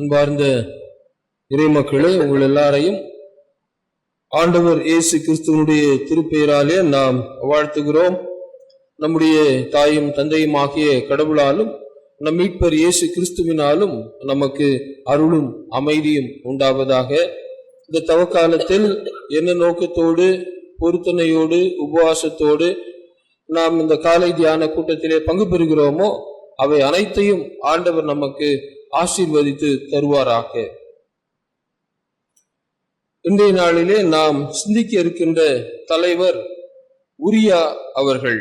அன்பார்ந்த இறைமக்களே உங்கள் எல்லாரையும் ஆண்டவர் இயேசு கிறிஸ்துவனுடைய திருப்பெயராலே நாம் வாழ்த்துகிறோம். நம்முடைய தாயும் தந்தையும் ஆகிய கடவுளாலும் நம் மீட்பர் இயேசு கிறிஸ்துவினாலும் நமக்கு அருளும் அமைதியும் உண்டாவதாக. இந்த தவக்காலத்தில் என்ன நோக்கத்தோடு பொருத்தனையோடு உபவாசத்தோடு நாம் இந்த காலை தியான கூட்டத்திலே பங்கு பெறுகிறோமோ அவை அனைத்தையும் ஆண்டவர் நமக்கு ஆசீர்வதித்து தருவாராக. இன்றைய நாளிலே நாம் சிந்திக்க இருக்கின்ற தலைவர் உரியா அவர்கள்.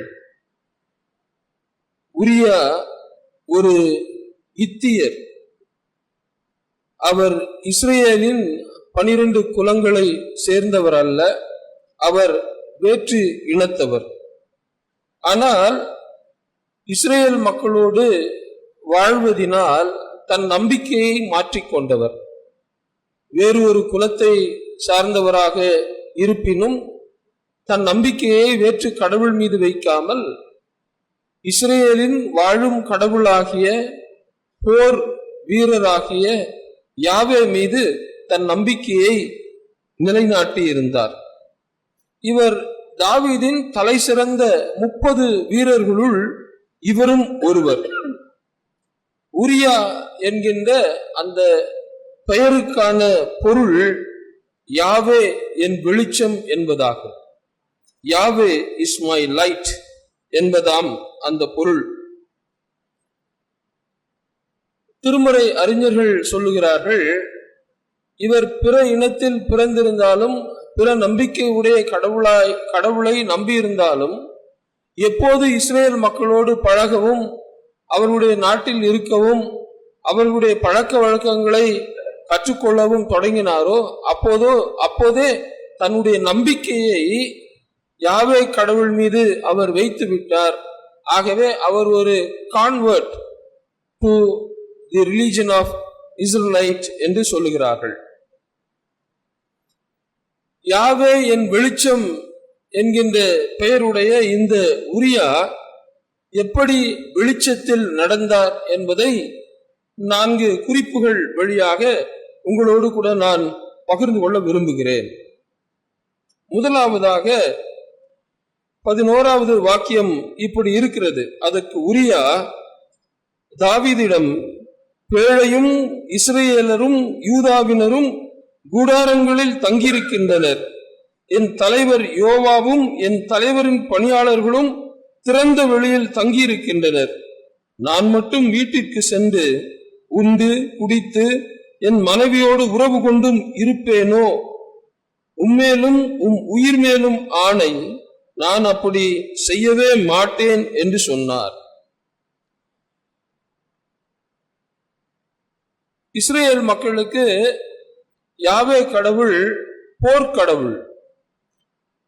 உரியா ஒரு இத்தியர். அவர் இஸ்ரேலின் பனிரெண்டு குலங்களை சேர்ந்தவர் அல்ல அவர் வேற்று இனத்தவர். ஆனால் இஸ்ரேல் மக்களோடு வாழ்வதினால் தன் நம்பிக்கையை மாற்றிக்கொண்டவர் வேறு ஒரு குலத்தை சார்ந்தவராக இருப்பினும் தன் நம்பிக்கையை வேற்று கடவுள் மீது வைக்காமல் இஸ்ரேலின் வாழும் கடவுளாகிய போர் வீரராகிய யாவே மீது தன் நம்பிக்கையை நிலைநாட்டி இருந்தார் இவர் தாவீதின் தலை சிறந்த முப்பது வீரர்களுள் இவரும் ஒருவர். உரியா என்கின்ற அந்த பெயருக்கான பொருள் யாவே என் வெளிச்சம் என்பதாகும். யாவே இஸ் மை லைட் என்பதாம் அந்த பொருள். திருமறை அறிஞர்கள் சொல்லுகிறார்கள் இவர் பிற இனத்தில் பிறந்திருந்தாலும் பிற நம்பிக்கை உடைய கடவுளாய் கடவுளை நம்பியிருந்தாலும் எப்போது இஸ்ரேல் மக்களோடு பழகவும் அவர்களுடைய நாட்டில் இருக்கவும் அவர்களுடைய பழக்க வழக்கங்களை கற்றுக்கொள்ளவும் தொடங்கினாரோ அப்போதோ அப்போதே தன்னுடைய நம்பிக்கையை யாவே கடவுள் மீது அவர் வைத்து விட்டார் ஆகவே அவர் ஒரு convert to the religion of Israelite என்று சொல்லுகிறார்கள். யாவே என் வெளிச்சம் என்கின்ற பெயருடைய இந்த உரியா எப்படி வெளிச்சத்தில் நடந்தார் என்பதை நான்கு குறிப்புகள் வழியாக உங்களோடு கூட நான் பகிர்ந்து கொள்ள விரும்புகிறேன். முதலாவதாக பதினோராவது வாக்கியம் இப்படி இருக்கிறது. அதற்கு உரியா தாவிதிடம் பேழையும் இஸ்ரேலரும் யூதாவினரும் கூடாரங்களில் தங்கியிருக்கின்றனர். என் தலைவர் யோவாவும் என் தலைவரின் பணியாளர்களும் திறந்த வெளியில் தங்கியிருக்கின்றனர். நான் மட்டும் வீட்டிற்கு சென்று உண்டு குடித்து என் மனைவியோடு உறவு கொண்டும் இருப்பேனோ? உம்மேலும் உம் உயிர் மேலும் ஆணை நான் அப்படி செய்யவே மாட்டேன் என்று சொன்னார். இஸ்ரேல் மக்களுக்கு யாவே கடவுள் போர்க்கடவுள்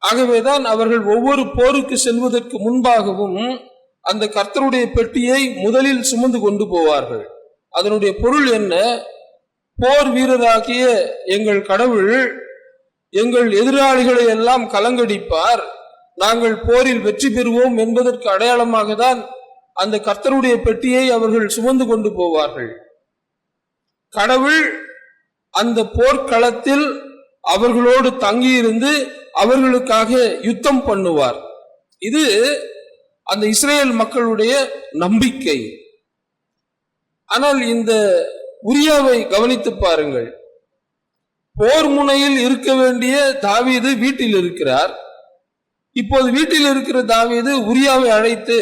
ஆகவேதான் அவர்கள் ஒவ்வொரு போருக்கு செல்வதற்கு முன்பாகவும் அந்த கர்த்தருடைய பெட்டியை முதலில் சுமந்து கொண்டு போவார்கள். அதனுடைய பொருள் என்ன? போர் வீரராகிய எங்கள் கடவுள் எங்கள் எதிராளிகளை எல்லாம் கலங்கடிப்பார். நாங்கள் போரில் வெற்றி பெறுவோம் என்பதற்கு அடையாளமாக தான் அந்த கர்த்தருடைய பெட்டியை அவர்கள் சுமந்து கொண்டு போவார்கள். கடவுள் அந்த போர்க்களத்தில் அவர்களோடு தங்கியிருந்து அவர்களுக்காக யுத்தம் பண்ணுவார். இது அந்த இஸ்ரேல் மக்களுடைய நம்பிக்கை. ஆனால் இந்த உரியாவை கவனித்து பாருங்கள். போர் முனையில் இருக்க வேண்டிய தாவீது வீட்டில் இருக்கிறார். இப்போது வீட்டில் இருக்கிற தாவீது உரியாவை அழைத்து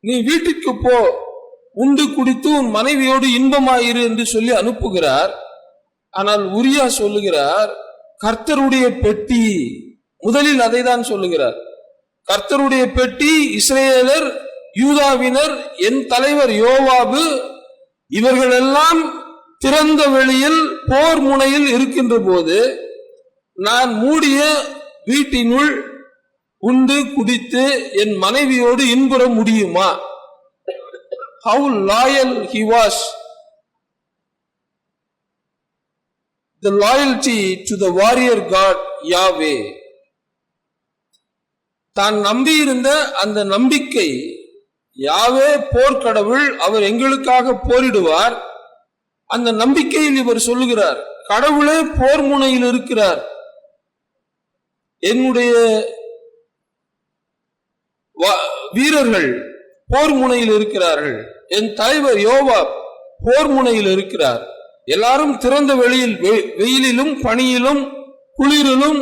நீ வீட்டிற்கு போ. உண்டு குடித்து உன் மனைவியோடு இன்பமாயிரு என்று சொல்லி அனுப்புகிறார். ஆனால் உரியா சொல்லுகிறார் கர்த்தருடைய பெட்டி முதலில் அதை தான் சொல்லுகிறார். கர்த்தருடைய பெட்டி இஸ்ரேலர் யூதாவினர் என் தலைவர் யோவாபு இவர்கள் எல்லாம் திறந்த வெளியில் போர் முனையில் இருக்கின்ற போது நான் மூடிய வீட்டினுள் உண்டு குடித்து என் மனைவியோடு இன்புற முடியுமா? How loyal he was the loyalty to the warrior god Yahweh. தான் நம்பியிருந்த அந்த நம்பிக்கை யாவே போர்க்கடவுள் அவர் எங்களுக்காக போரிடுவார். அந்த நம்பிக்கையில் இவர் சொல்லுகிறார் கடவுளே போர் முனையில் இருக்கிறார். என்னுடைய வீரர்கள் போர் முனையில் இருக்கிறார்கள். என் தலைவர் யோவா போர் முனையில் இருக்கிறார். எல்லாரும் திறந்த வெளியில் வெயிலிலும் பனியிலும் குளிரிலும்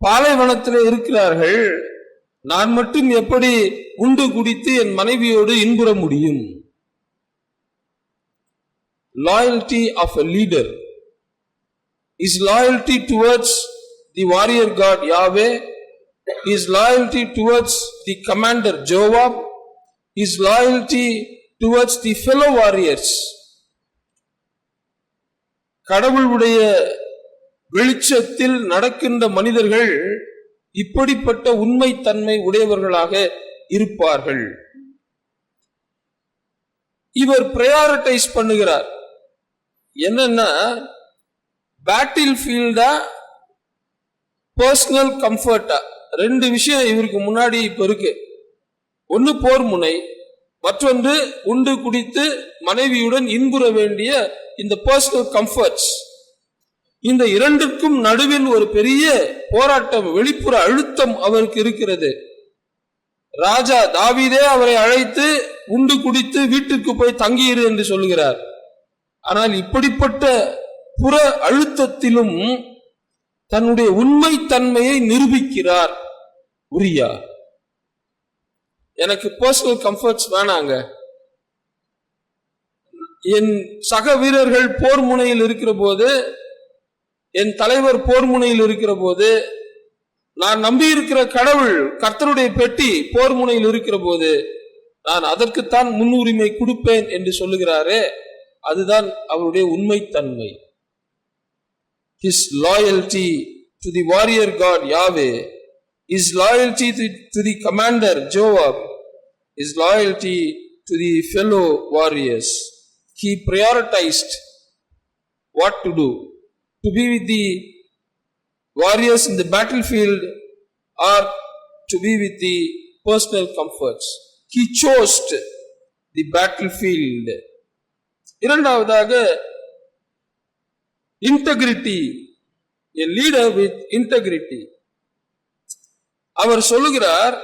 பாலைவனத்தில் இருக்கிறார்கள் நான் மட்டும் எப்படி குண்டு குடித்து என் மனைவியோடு இன்புற முடியும் loyalty of a leader is loyalty towards the warrior God Yahweh is loyalty towards the commander Joab is loyalty towards the fellow warriors கடவுளுடைய வெளிச்சத்தில் நடக்கின்ற மனிதர்கள் இப்படிப்பட்ட உண்மை தன்மை உடையவர்களாக இருப்பார்கள். இவர் பிரயாரிட்டைஸ் பண்ணுகிறார். என்னன்னா பேட்டில் ஃபீல்டா பர்சனல் கம்ஃபர்ட்டா ரெண்டு விஷயம் இவருக்கு முன்னாடி இப்ப இருக்கு. ஒன்னு போர் முனை மற்றொன்று உண்டு குடித்து மனைவியுடன் இன்புற வேண்டிய இந்த பர்சனல் கம்ஃபர்ட்ஸ் இந்த இரண்டிற்கும் நடுவில் ஒரு பெரிய போராட்டம் வெளிப்புற அழுத்தம் அவருக்கு இருக்கிறது. ராஜா தாவிதே அவரை அழைத்து உண்டு குடித்து வீட்டுக்கு போய் தங்கியிரு என்று சொல்கிறார் ஆனால் இப்படிப்பட்ட புற அழுத்தத்திலும் தன்னுடைய உண்மை தன்மையை நிரூபிக்கிறார் உரியா. எனக்கு பர்சனல் கம்ஃபர்ட்ஸ் வேணாங்க. என் சக வீரர்கள் போர் முனையில் இருக்கிற போது என் தலைவர் போர் முனையில் இருக்கிற போது நான் நம்பி இருக்கிற கடவுள் கர்த்தருடைய பெட்டி போர் முனையில் இருக்கிற போது நான் அதற்குத்தான் முன்னுரிமை கொடுப்பேன் என்று சொல்லுகிறாரே அதுதான் அவருடைய உண்மைத்தன்மை. His loyalty to the warrior God Yahweh his loyalty to, to the commander Joab, his loyalty to the fellow warriors. He prioritized what to do. To be with the warriors in the battlefield or to be with the personal comforts. He chose the battlefield. இரண்டாவதாக integrity a leader with integrity அவர் சொல்லுகிறார்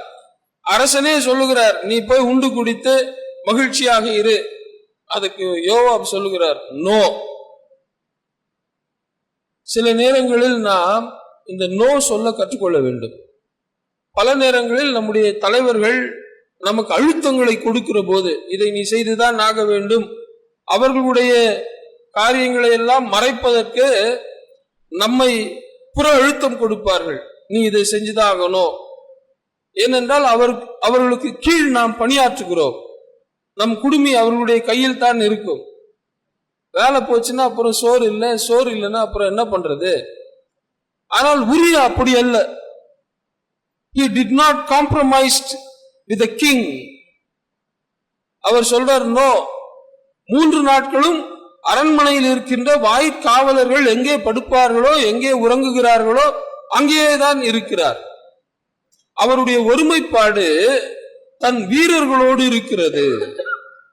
அரசனே சொல்லுகிறார் நீ போய் உண்டு குடித்து மகிழ்ச்சியாக இரு. அதுக்கு யோவாப் சொல்லுகிறார் நோ. சில நேரங்களில் நாம் இந்த நோ சொல்ல கற்றுக்கொள்ள வேண்டும். பல நேரங்களில் நம்முடைய தலைவர்கள் நமக்கு அழுத்தங்களை கொடுக்கிற போது இதை நீ செய்துதான் ஆக வேண்டும். அவர்களுடைய காரியங்களை எல்லாம் மறைப்பதற்கு நம்மை புற அழுத்தம் கொடுப்பார்கள். நீ இதை செஞ்சுதான் ஆகணும். ஏனென்றால் அவர் அவர்களுக்கு கீழ் நாம் பணியாற்றுகிறோம். நம் குடுமி அவர்களுடைய கையில் தான் இருக்கும். வேலை போச்சுன்னா அப்புறம் சோறு இல்லை சோறு இல்லைன்னா அப்புறம் என்ன பண்றது? ஆனால் உரிய அப்படி அல்ல. He did not compromised with king அவர் சொல்றார் நோ மூன்று நாட்களும் அரண்மனையில் இருக்கின்ற வாய்க்காவலர்கள் எங்கே படுப்பார்களோ எங்கே உறங்குகிறார்களோ அங்கேதான் இருக்கிறார். அவருடைய ஒருமைப்பாடு தன் வீரர்களோடு இருக்கிறது.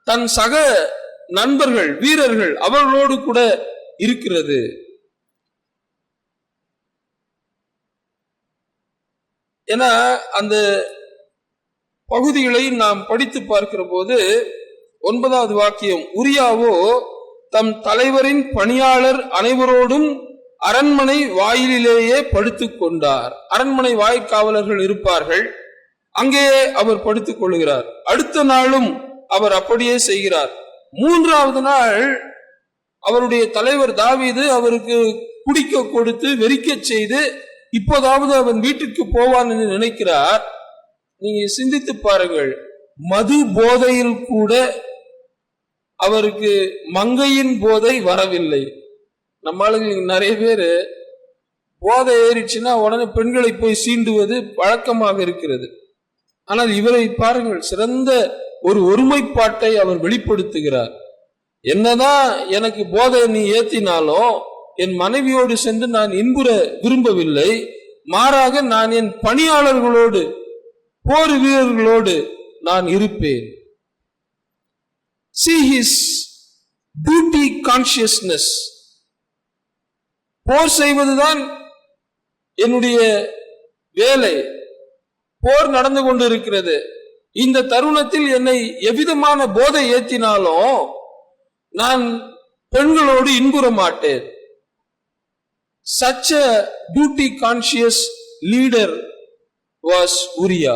தன் சக நண்பர்கள் வீரர்கள் அவர்களோடு கூட இருக்கிறது. என அந்த பகுதிகளை நாம் படித்து பார்க்கிற போது ஒன்பதாவது வாக்கியம் உரியாவோ தம் தலைவரின் பணியாளர் அனைவரோடும் அரண்மனை வாயிலிலேயே படுத்துக் கொண்டார். அரண்மனை வாய்க்காவலர்கள் இருப்பார்கள். அங்கேயே அவர் படுத்துக் கொள்கிறார். அடுத்த நாளும் அவர் அப்படியே செய்கிறார். மூன்றாவது நாள் அவருடைய தலைவர் தாவீது அவருக்கு குடிக்க கொடுத்து வெறிக்கச் செய்து இப்போதாவது அவன் வீட்டிற்கு போவான் என்று நினைக்கிறார். நீங்க சிந்தித்து பாருங்கள். மது போதையில் கூட அவருக்கு மங்கையின் போதை வரவில்லை. நம்ம ஆளுங்களுக்கு நிறைய பேர் போதை ஏறிச்சுன்னா உடனே பெண்களை போய் சீண்டுவது பழக்கமாக இருக்கிறது. ஆனால் இவரை பாருங்கள் சிறந்த ஒரு ஒருமைப்பாட்டை அவர் வெளிப்படுத்துகிறார். என்னதான் எனக்கு போதை நீ ஏத்தினாலும் என் மனைவியோடு சென்று நான் இன்புற விரும்பவில்லை. மாறாக நான் என் பணியாளர்களோடு போர் வீரர்களோடு நான் இருப்பேன். சி ஹிஸ் டியூட்டி கான்சியஸ்னஸ் போர் செய்வதுதான் என்னுடைய வேலை. போர் நடந்து கொண்டிருக்கிறது. இந்த தருணத்தில் என்னை எவ்விதமான போதை ஏற்றினாலும் நான் பெண்களோடு இன்புற மாட்டேன் such a duty conscious leader உரியா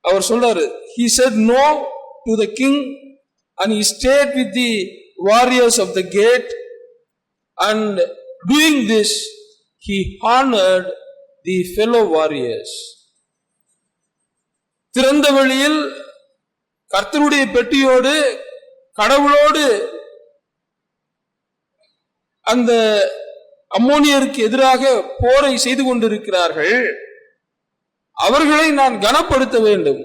அவர் சொல்றாரு he said no to the king and he stayed with the warriors of the gate and doing this he honored the fellow warriors. திறந்த வழியில் கர்த்தருடைய பெட்டியோடு கடவுளோடு அந்த அம்மோனியருக்கு எதிராக போரை செய்து கொண்டிருக்கிறார்கள். அவர்களை நான் கனப்படுத்த வேண்டும்.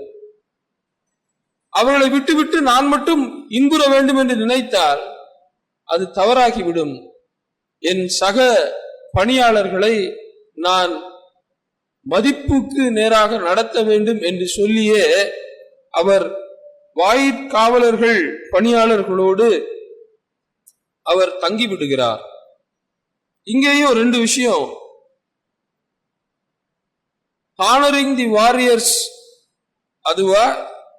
அவர்களை விட்டுவிட்டு நான் மட்டும் இன்புற வேண்டும் என்று நினைத்தால் அது தவறாகிவிடும். என் சக பணியாளர்களை நான் மதிப்புக்கு நேராக நடத்த வேண்டும் என்று சொல்லியே அவர் வாயிற்காவலர்கள் பணியாளர்களோடு அவர் தங்கிவிடுகிறார் இங்கேயும் ரெண்டு விஷயம். ஹானரிங் தி வாரியர்ஸ் அதுவா?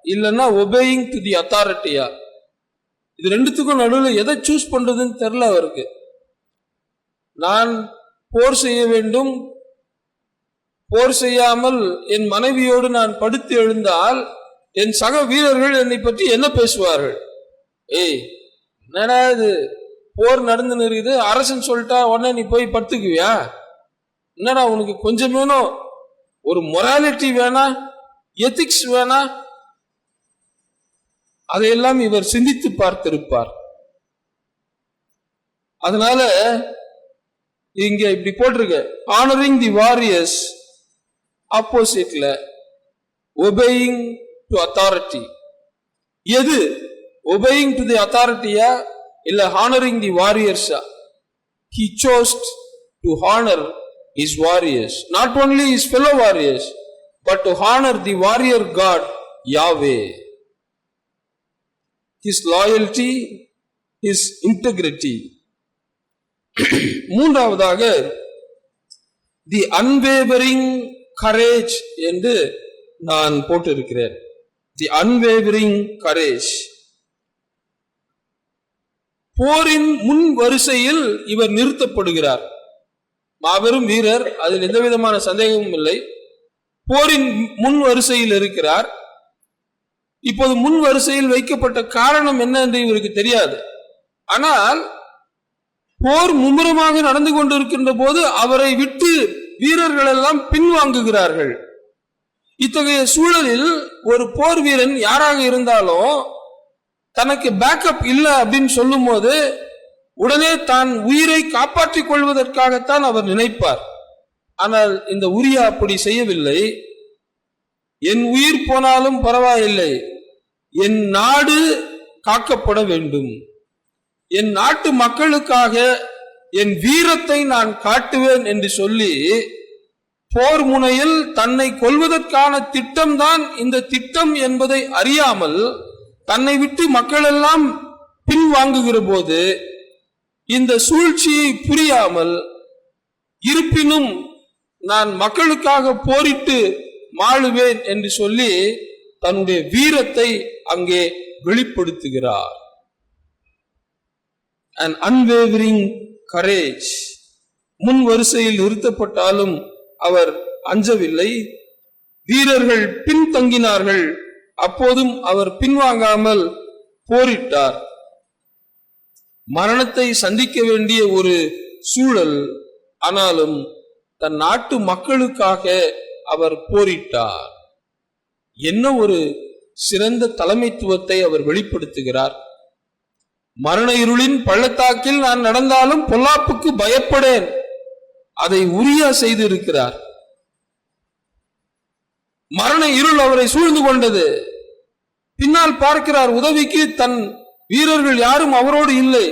இல்லைன்னா ஒபேயிங் டு தி அத்தாரிட்டியா இது ரெண்டுத்துக்கும் நடுவில் எதை சூஸ் பண்றதுன்னு தெரில அவருக்கு. நான் போர் செய்ய வேண்டும். போர் செய்யாமல் என் மனைவியோடு நான் படுத்து எழுந்தால் என் சக வீரர்கள் என்னை பற்றி என்ன பேசுவார்கள்? ஏய் என்னடா இது? போர் நடந்து இருக்குது அரசன் சொல்லிட்டா உடனே நீ போய் படுத்துக்குவியா? என்னடா உனக்கு கொஞ்சமேனும் ஒரு மொராலிட்டி வேணா எத்திக்ஸ் வேணா? அதையெல்லாம் இவர் சிந்தித்து பார்த்திருப்பார். அதனால இங்க இப்படி போட்டிருக்க. ஆனரிங் தி வாரியர்ஸ் ஆப்போசிட்ல ஒபேயிங் டு அத்தாரிட்டி எது? ஒபேயிங் டு தி அத்தாரிட்டியா இல்ல honouring the வாரியர்ஸா he chose to honour his warriors not only his fellow warriors but to honour the warrior God Yahweh his loyalty his integrity மூன்றாவதாக தி unwavering courage என்று நான் போட்டிருக்கிறேன். தி unwavering courage போரின் முன் வரிசையில் இவர் நிறுத்தப்படுகிறார். மாபெரும் வீரர் அதில் எந்த விதமான சந்தேகமும் இல்லை. போரின் முன் வரிசையில் இருக்கிறார். இப்போது முன் வரிசையில் வைக்கப்பட்ட காரணம் என்ன என்று இவருக்கு தெரியாது. ஆனால் போர் மும்முரமாக நடந்து கொண்டிருக்கின்ற போது அவரை விட்டு வீரர்கள் எல்லாம் பின்வாங்குகிறார்கள். இத்தகைய சூழலில் ஒரு போர் வீரன் யாராக இருந்தாலும் தனக்கு பேக்கப் இல்லை அப்படின்னு சொல்லும் போது உடனே தான் உயிரை காப்பாற்றிக் கொள்வதற்காகத்தான் அவர் நினைப்பார். ஆனால் இந்த உரியா அப்படி செய்யவில்லை. என் உயிர் போனாலும் பரவாயில்லை. என் நாடு காக்கப்பட வேண்டும். என் நாட்டு மக்களுக்காக என் வீரத்தை நான் காட்டுவேன் என்று சொல்லி போர் முனையில் தன்னை கொல்வதற்கான திட்டம்தான் இந்த திட்டம் என்பதை அறியாமல் தன்னை விட்டு மக்கள் எல்லாம் பின்வாங்குகிற போது இந்த சூழ்ச்சியை புரியாமல் இருப்பினும் நான் மக்களுக்காக போரிட்டு மாழுவேன் என்று சொல்லி தன்னுடைய வீரத்தை அங்கே வெளிப்படுத்துகிறார். அண்ட் அன்வேவரிங் கரேஜ் முன் வரிசையில் நிறுத்தப்பட்டாலும் அவர் அஞ்சவில்லை. வீரர்கள் பின்தங்கினார்கள். அப்போதும் அவர் பின்வாங்காமல் போரிட்டார். மரணத்தை சந்திக்க வேண்டிய ஒரு சூழல். ஆனாலும் தன் நாட்டு மக்களுக்காக அவர் போரிட்டார். என்ன ஒரு சிறந்த தலைமைத்துவத்தை அவர் வெளிப்படுத்துகிறார். மரண இருளின் பள்ளத்தாக்கில் நான் நடந்தாலும் பொல்லாப்புக்கு பயப்படேன். அதை உரியா செய்து இருக்கிறார் மரண இருள் அவரை சூழ்ந்து கொண்டது. பின்னால் பார்க்கிறார் உதவிக்கு தன் வீரர்கள் யாரும் அவரோடு இல்லை.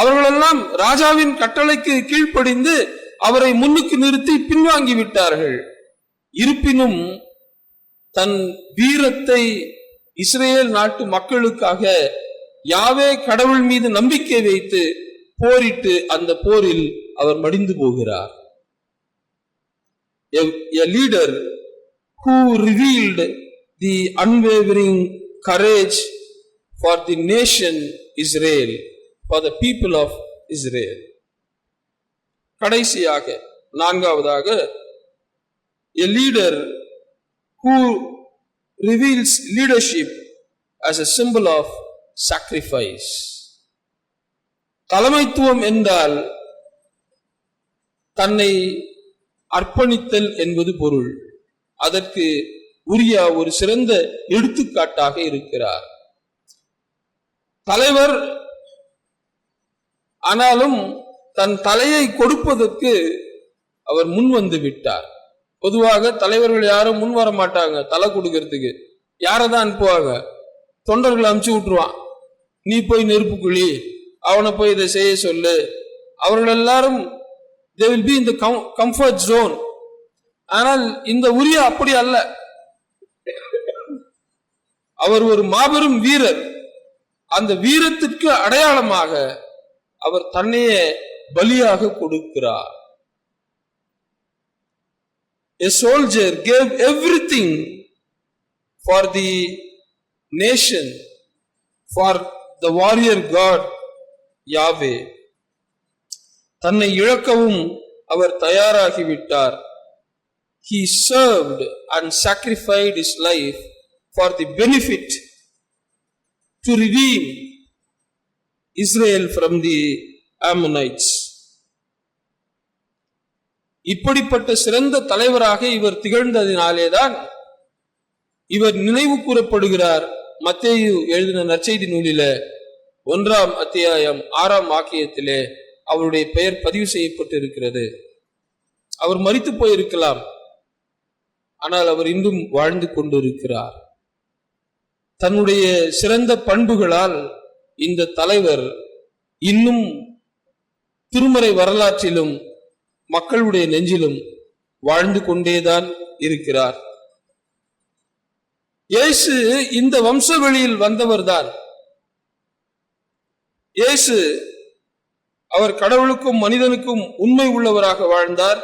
அவர்களெல்லாம் ராஜாவின் கட்டளைக்கு கீழ்ப்படிந்து அவரை முன்னுக்கு நிறுத்தி பின்வாங்கி விட்டார்கள். இருப்பினும் தன் வீரத்தை இஸ்ரேல் நாட்டு மக்களுக்காக யாவே கடவுள் மீது நம்பிக்கை வைத்து போரிட்டு அந்த போரில் அவர் மடிந்து போகிறார் a, a leader who revealed the unwavering courage for the nation Israel, for the people of Israel. கடைசியாக நான்காவதாக a leader who reveals leadership as a symbol of sacrifice தலைமைத்துவம் என்றால் தன்னை அர்ப்பணித்தல் என்பது பொருள். அதற்கு உரிய ஒரு சிறந்த எடுத்துக்காட்டாக இருக்கிறார். தலைவர் ஆனாலும் தன் தலையை கொடுப்பதற்கு அவர் முன் வந்து விட்டார். பொதுவாக தலைவர்கள் யாரும் முன் வர மாட்டாங்க தலை கொடுக்கறதுக்கு. யாரை தான் அனுப்புவாங்க தொண்டர்களை அனுப்பிச்சு விட்டுருவான். நீ போய் நெருப்பு குழி அவனை போய் இதை செய்ய சொல்லு. அவர்கள் எல்லாரும் தே வில் பி இந்த கம்ஃபர்ட் ஜோன் ஆனால் இந்த உரிய அப்படி அல்ல. அவர் ஒரு மாபெரும் வீரர். அந்த வீரத்திற்கு அடையாளமாக அவர் தன்னையே பலியாக கொடுக்கிறார். A soldier gave everything for the nation, for the warrior God Yahweh தன்னை இழக்கவும் அவர் தயாராகிவிட்டார் he served and sacrificed his life for the benefit to redeem Israel from the Ammonites இப்படிப்பட்ட சிறந்த தலைவராக இவர் திகழ்ந்ததினாலேதான் இவர் நினைவு கூறப்படுகிறார் மத்தேயு எழுதின நற்செய்தி நூலில ஒன்றாம் அத்தியாயம் ஆறாம் வாக்கியத்திலே அவருடைய பெயர் பதிவு செய்யப்பட்டு இருக்கிறது அவர் மறித்து போயிருக்கலாம். ஆனால் அவர் இன்றும் வாழ்ந்து கொண்டிருக்கிறார். தன்னுடைய சிறந்த பண்புகளால் இந்த தலைவர் இன்னும் திருமறை வரலாற்றிலும் மக்களுடைய நெஞ்சிலும் வாழ்ந்து கொண்டேதான் இருக்கிறார். இயேசு இந்த வம்ச வழியில் வந்தவர் தான் இயேசு அவர் கடவுளுக்கும் மனிதனுக்கும் உண்மை உள்ளவராக வாழ்ந்தார்.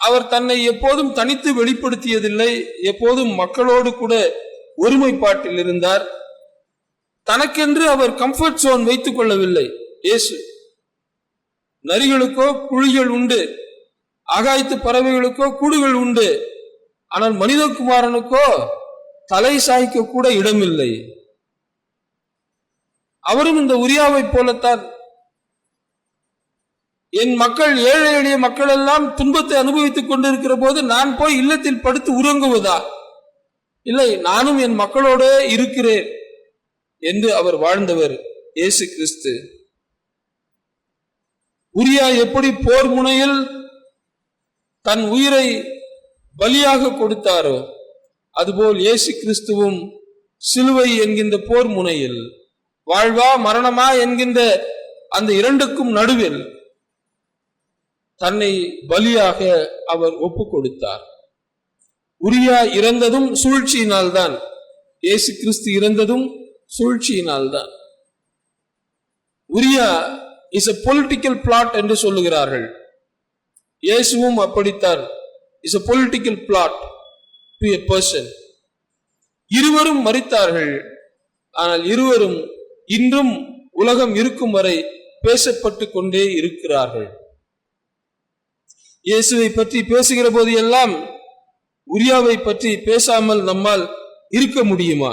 அவர் தன்னை எப்போதும் தனித்து வெளிப்படுத்தியதில்லை எப்போதும் மக்களோடு கூட ஒருமைப்பாட்டில் இருந்தார். தனக்கென்று அவர் கம்ஃபர்ட் சோன் வைத்துக் கொள்ளவில்லை இயேசு. நரிகளுக்கோ குழிகள் உண்டு அகாய்த்து பறவைகளுக்கோ கூடுகள் உண்டு ஆனால் மனிதகுமாரனுக்கோ தலை சாய்க்க கூட இடமில்லை. அவரும் இந்த உரியாவை போலத்தான். என் மக்கள் ஏழை எளிய மக்கள் எல்லாம் துன்பத்தை அனுபவித்துக் கொண்டிருக்கிற போது நான் போய் இல்லத்தில் படுத்து உறங்குவதா? இல்லை நானும் என் மக்களோட இருக்கிறேன் என்று அவர் வாழ்ந்தவர் இயேசு கிறிஸ்து. உரியா எப்படி போர் முனையில் தன் உயிரை பலியாக கொடுத்தாரோ அதுபோல் இயேசு கிறிஸ்துவும் சிலுவை என்கின்ற போர் முனையில் வாழ்வா மரணமா என்கின்ற அந்த இரண்டுக்கும் நடுவில் தன்னை பலியாக அவர் ஒப்பு கொடுத்தார் உரியா இறந்ததும் சூழ்ச்சியினால்தான் இயேசு கிறிஸ்து இறந்ததும் சூழ்ச்சியினால்தான். Uriah is a political plot என்று சொல்லுகிறார்கள். இயேசுவும் அப்படித்தான் is a political plot to a person இருவரும் மறித்தார்கள் ஆனால் இருவரும் இன்றும் உலகம் இருக்கும் வரை பேசப்பட்டு கொண்டே இருக்கிறார்கள். இயேசுவை பற்றி பேசுகிற போது எல்லாம் உரியாவை பற்றி பேசாமல் நம்மால் இருக்க முடியுமா?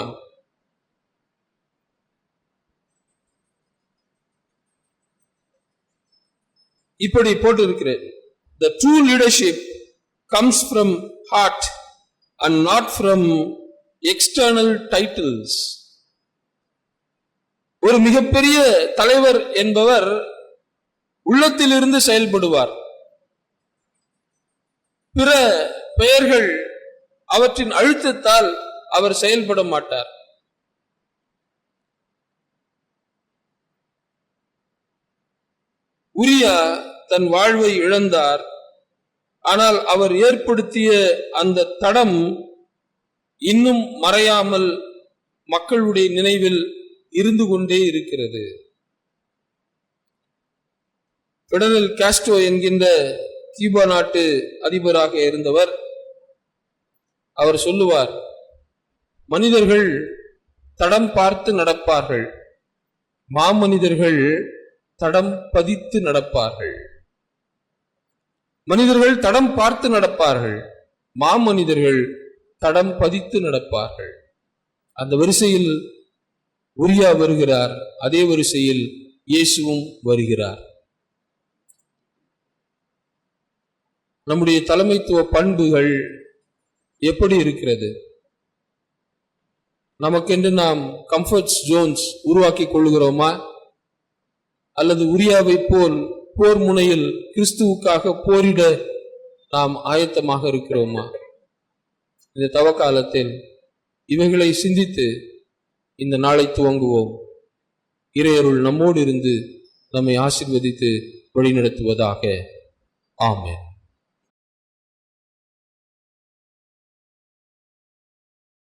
இப்படி போட்டு இருக்கிறேன் the true leadership comes from heart and not from external titles ஒரு மிகப்பெரிய தலைவர் என்பவர் உள்ளத்திலிருந்து செயல்படுவார். பிற பெயர்கள் அவற்றின் அழுத்தத்தால் அவர் செயல்பட மாட்டார். உரியா தன் வாழ்வை இழந்தார். ஆனால் அவர் ஏற்படுத்திய அந்த தடம் இன்னும் மறையாமல் மக்களுடைய நினைவில் இருந்து கொண்டே இருக்கிறது. பெடரல் காஸ்ட்ரோ என்கின்ற தீபா நாட்டு அதிபராக இருந்தவர் அவர் சொல்லுவார் மனிதர்கள் தடம் பார்த்து நடப்பார்கள். மாமனிதர்கள் தடம் பதித்து நடப்பார்கள். மனிதர்கள் தடம் பார்த்து நடப்பார்கள். மாமனிதர்கள் தடம் பதித்து நடப்பார்கள். அந்த வரிசையில் உரியா வருகிறார். அதே வரிசையில் இயேசுவும் வருகிறார். நம்முடைய தலைமைத்துவ பண்புகள் எப்படி இருக்கிறது? நமக்கென்று நாம் கம்ஃபர்ட் ஜோன்ஸ் உருவாக்கி கொள்கிறோமா அல்லது உரியாவை போல் போர் முனையில் கிறிஸ்துவுக்காக போரிட நாம் ஆயத்தமாக இருக்கிறோமா? இந்த தவ காலத்தில் இவைகளை சிந்தித்து இந்த நாளை துவங்குவோம். இறையருள் நம்மோடு இருந்து நம்மை ஆசிர்வதித்து வழிநடத்துவதாக. ஆமேன்.